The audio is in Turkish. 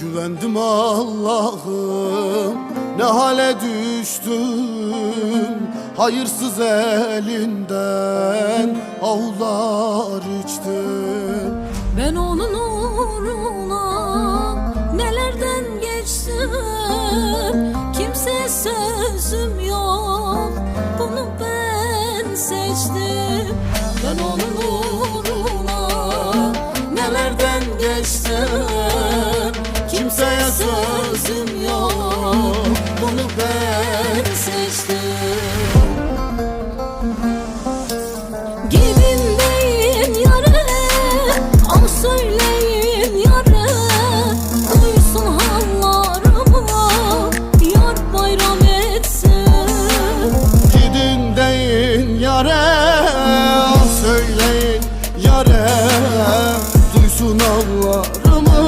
Güvendim Allah'ım ne hale düştüm Hayırsız elinden avlar içtim Ben onun uğruna nelerden geçtim? Kimseye sözüm yok bunu ben seçtim. Ben onun uğruna nelerden geçtim Kimseye sözüm yok. Bunu ben seçtim. Gidin yarı. Ama söyleyin yarı. Duysun hallarımı. Yar bayram etsin. Gidin deyin yarı Söyleyin yarı. Duysun hallarımı.